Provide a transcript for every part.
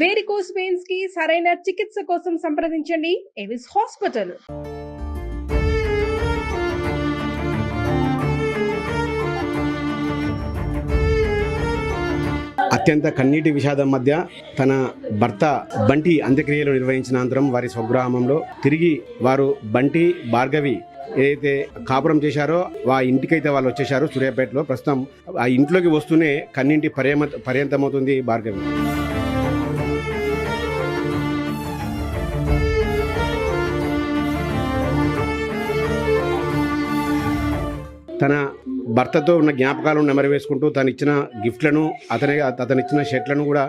Varicose పెయిన్స్కి సరైన చికిత్స కోసం సంప్రదించండి. ఎవిస్ హాస్పిటల్ అత్యంత కన్నీటి విషాదం మధ్య తన భర్త బంటి అంత్యక్రియలు నిర్వహించిన అనంతరం వారి స్వగ్రామంలో తిరిగి వారు బంటి భార్గవి ఏదైతే కాపురం చేశారో ఆ ఇంటికైతే వాళ్ళు వచ్చేశారు సూర్యాపేటలో. ప్రస్తుతం ఆ ఇంట్లోకి వస్తూనే కన్నింటి పర్యమ పర్యంతమవుతుంది భార్గవి. తన భర్తతో ఉన్న జ్ఞాపకాలను నెమరు వేసుకుంటూ తను ఇచ్చిన గిఫ్ట్లను అతని అతను ఇచ్చిన షర్ట్లను కూడా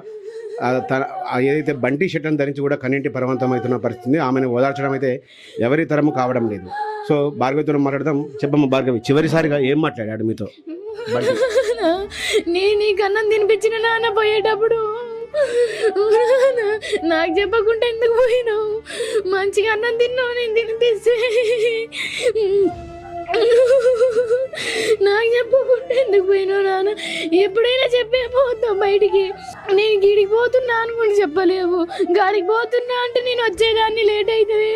తన ఏదైతే బంటి షర్ట్లను ధరించి కూడా కన్నింటి పరవంతమవుతున్న పరిస్థితి ఆమెను ఓదార్చడం అయితే ఎవరి తరము కావడం లేదు. సో భార్గవితో మాట్లాడదాం. చెప్పమ్మ భార్గవి చివరిసారిగా ఏం మాట్లాడాడు మీతో? నేను నీకు అన్నం తినిపించిన నాన్న పోయేటప్పుడు నాకు చెప్పకుండా ఎందుకు పోయినావు? మంచిగా అన్నం తిన్నావు నేను తినిపిస్తే. నాకు చెప్పకుండా ఎందుకు పోయినావు నాన్న? ఎప్పుడైనా చెప్పే పోతావు బయటికి. నేను గిడికి పోతున్నా అని కూడా చెప్పలేవు. గాడికి పోతున్నా అంటే నేను వచ్చేదాన్ని లేట్ అవుతుంది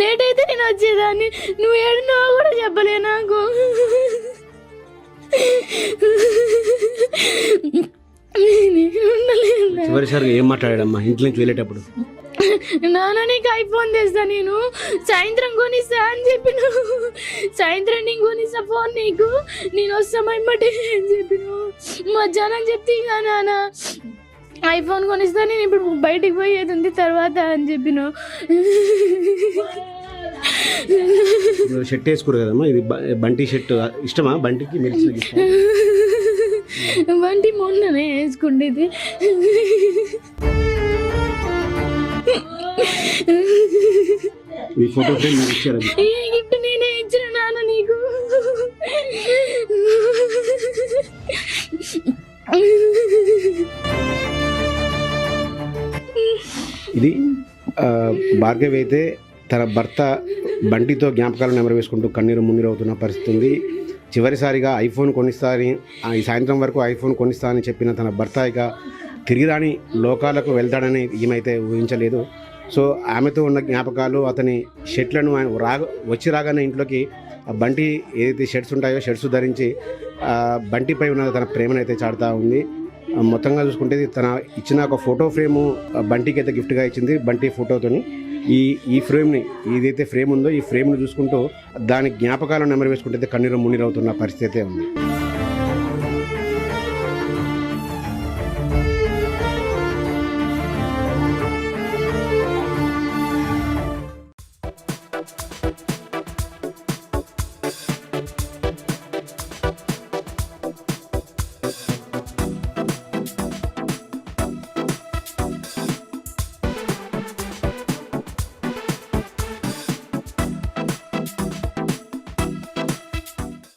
లేట్ అయితే నేను వచ్చేదాన్ని. నువ్వు ఏడున్నావో కూడా చెప్పలే నాకు. చివరిసారిగా ఏం మాట్లాడాడమ్మా? ఇంట్లో నుంచి వెళ్ళేటప్పుడు. నాన్న నీకు ఐఫోన్ తెస్తా నేను. సాయంత్రం కొనిస్తా అని చెప్పిన. సాయంత్రం నేను కొనిస్తా ఫోన్ నీకు. నేను వస్తామా ఇమ్మటే అని చెప్పిన. మధ్యాహ్నం చెప్తే ఇక నాన్న ఐఫోన్ కొనిస్తా నేను ఇప్పుడు బయటికి పోయేది ఉంది తర్వాత అని చెప్పిన. షర్ట్ వేసుకోరు కదమ్మా ఇది బంటి షర్ట్. ఇష్టమా బంటికి మీరు ఇచ్చిన gift? వంటి మొన్ననే వేసుకుండేది. మీ ఫోటో ఫ్రేమ్ మీరు ఇచ్చారు. ఈ గిఫ్ట్ నేనే ఇచ్చిన నాన్న నీకు. ఇది ఆ, భార్గవి అయితే తన భర్త బంటితో జ్ఞాపకాలు నెమరు వేసుకుంటూ కన్నీరు మున్నీరు అవుతున్న పరిస్థితి ఉంది. చివరిసారిగా ఐఫోన్ కొనిస్తా అని ఆ, ఈ సాయంత్రం వరకు ఐఫోన్ కొనిస్తా అని చెప్పిన తన భర్త ఇక తిరిగి రాని లోకాలకు వెళ్తాడని ఈమెయితే ఊహించలేదు. సో ఆమెతో ఉన్న జ్ఞాపకాలు అతని షర్ట్లను ఆయన రాగ వచ్చి రాగానే ఇంట్లోకి ఆ బంటి ఏదైతే షర్ట్స్ ఉంటాయో షర్ట్స్ ధరించి బంటిపై ఉన్న తన ప్రేమను అయితే చాటుతూ ఉంది. మొత్తంగా చూసుకుంటే తన ఇచ్చిన ఒక ఫోటో ఫ్రేము బంటికి అయితే గిఫ్ట్గా ఇచ్చింది బంటి ఫోటోతోని. ఈ ఈ ఫ్రేమ్ని ఏదైతే ఫ్రేమ్ ఉందో ఈ ఫ్రేమ్ని చూసుకుంటూ దాని జ్ఞాపకాలను నెమరు వేసుకుంటే అయితే కన్నీరు మున్నీరు అవుతున్న పరిస్థితి అయితే ఉంది.